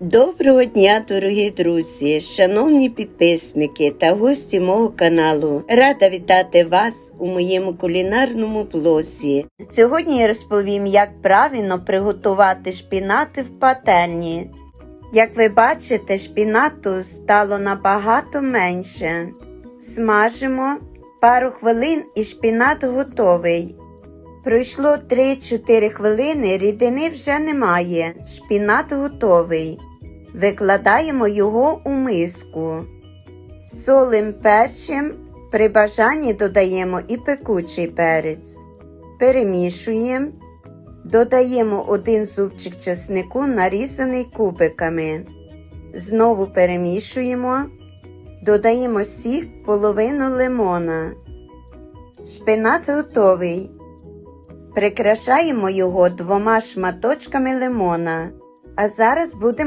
Доброго дня, дорогі друзі, шановні підписники та гості мого каналу. Рада вітати вас у моєму кулінарному блозі. Сьогодні я розповім, як правильно приготувати шпінати в пательні. Як ви бачите, шпінату стало набагато менше. Смажимо пару хвилин і шпінат готовий. Пройшло 3-4 хвилини, рідини вже немає. Шпінат готовий. Викладаємо його у миску. Солим перчим, при бажанні додаємо і пекучий перець. Перемішуємо. Додаємо один зубчик чеснику, нарізаний кубиками. Знову перемішуємо. Додаємо сік половину лимона. Шпинат готовий. Прикрашаємо його двома шматочками лимона. А зараз будемо